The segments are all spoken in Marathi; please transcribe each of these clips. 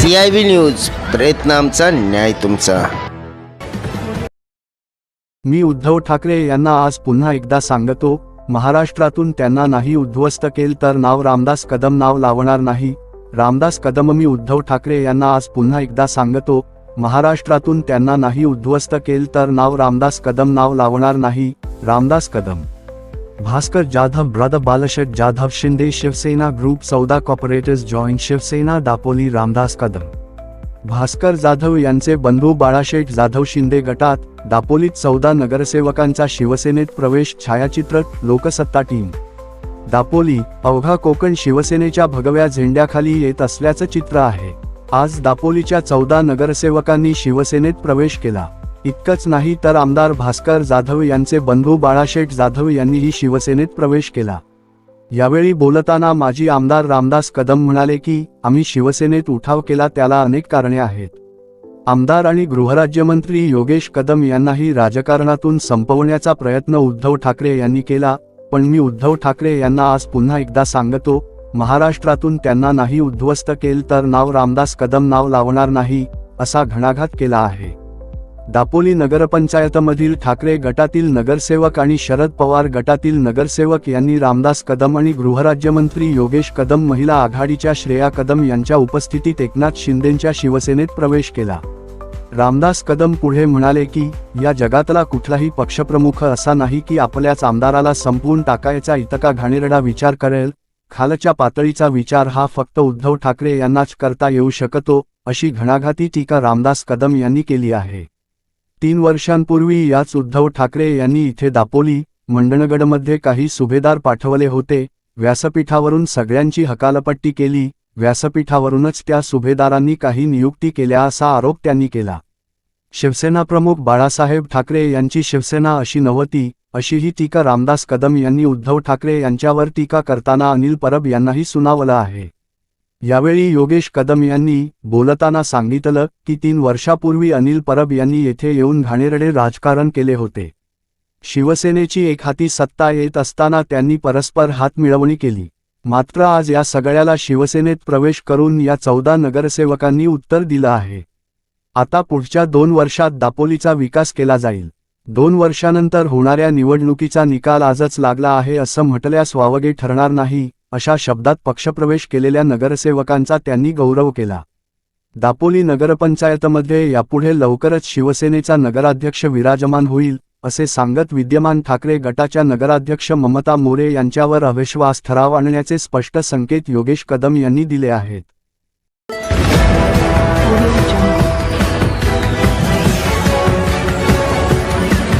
सी आय बी न्यूज प्रयत्न आमचा न्याय तुमचा. मी उद्धव ठाकरे यांना आज पुन्हा एकदा सांगतो महाराष्ट्रातून त्यांना नाही उद्ध्वस्त केल तर नाव रामदास कदम नाव लावणार नाही. रामदास कदम मी उद्धव ठाकरे यांना आज पुन्हा एकदा सांगतो महाराष्ट्रातून त्यांना नाही उद्ध्वस्त केल तर नाव रामदास कदम नाव लावणार नाही. रामदास कदम भास्कर जाधव ब्रदर बालशेठ जाधव शिंदे शिवसेना ग्रुप सौदा कॉपरेटर्स जॉईंट शिवसेना दापोली रामदास कदम भास्कर जाधव यांचे बंधू बाळाशेठ जाधव शिंदे गटात दापोलीत चौदा नगरसेवकांचा शिवसेनेत प्रवेश छायाचित्र लोकसत्ता टीम दापोली अवघा कोकण शिवसेनेच्या भगव्या झेंड्याखाली येत असल्याचं चित्र आहे आज दापोलीच्या चौदा नगरसेवकांनी शिवसेनेत प्रवेश केला इतकंच नाही तर आमदार भास्कर जाधव यांचे बंधू बाळाशेठ जाधव यांनीही शिवसेनेत प्रवेश केला. यावेळी बोलताना माजी आमदार रामदास कदम म्हणाले की आम्ही शिवसेनेत उठाव केला त्याला अनेक कारणे आहेत. आमदार आणि गृहराज्यमंत्री योगेश कदम यांनाही राजकारणातून संपवण्याचा प्रयत्न उद्धव ठाकरे यांनी केला पण मी उद्धव ठाकरे यांना आज पुन्हा एकदा सांगतो महाराष्ट्रातून त्यांना नाही उद्ध्वस्त केल तर नाव रामदास कदम नाव लावणार नाही असा घणाघात केला आहे. दापोली नगरपंचायतमधील ठाकरे गटातील नगरसेवक आणि शरद पवार गटातील नगरसेवक यांनी रामदास कदम आणि गृहराज्यमंत्री योगेश कदम महिला आघाडीच्या श्रेया कदम यांच्या उपस्थितीत एकनाथ शिंदेंच्या शिवसेनेत प्रवेश केला. रामदास कदम पुढे म्हणाले की या जगातला कुठलाही पक्षप्रमुख असा नाही की आपल्याच आमदाराला संपवून टाकायचा इतका घाणेरडा विचार करेल. खालच्या पातळीचा विचार हा फक्त उद्धव ठाकरे यांनाच करता येऊ शकतो अशी घणाघाती टीका रामदास कदम यांनी केली आहे. तीन वर्षांपूर्वी याच उद्धव ठाकरे यांनी इथे दापोली मंडणगडमध्ये काही सुभेदार पाठवले होते व्यासपीठावरून सगळ्यांची हकालपट्टी केली व्यासपीठावरूनच त्या सुभेदारांनी काही नियुक्ती केल्या असा आरोप त्यांनी केला. शिवसेना प्रमुख बाळासाहेब ठाकरे यांची शिवसेना अशी नव्हती अशीही टीका रामदास कदम यांनी उद्धव ठाकरे यांच्यावर टीका करताना अनिल परब यांनाही सुनावलं आहे. यावेळी योगेश कदम यांनी बोलताना सांगितलं की तीन वर्षापूर्वी अनिल परब यांनी येथे येऊन घाणेरडे राजकारण केले होते. शिवसेनेची एकहाती सत्ता येत असताना त्यांनी परस्पर हात मिळवणी केली. मात्र आज या सगळ्याला शिवसेनेत प्रवेश करून या चौदा नगरसेवकांनी उत्तर दिलं आहे. आता पुढच्या दोन वर्षात दापोलीचा विकास केला जाईल. दोन वर्षानंतर होणाऱ्या निवडणुकीचा निकाल आजच लागला आहे असं म्हटल्यास वावगे ठरणार नाही अशा शब्दात पक्षप्रवेश केलेल्या नगरसेवकांचा त्यांनी गौरव केला. दापोली नगरपंचायतमध्ये यापुढे लवकरच शिवसेनेचा नगराध्यक्ष विराजमान होईल असे सांगत विद्यमान ठाकरे गटाच्या नगराध्यक्ष ममता मोरे यांच्यावर अविश्वास ठराव आणण्याचे स्पष्ट संकेत योगेश कदम यांनी दिले आहेत.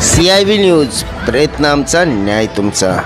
सी आय न्यूज प्रयत्न आमचा न्याय तुमचा.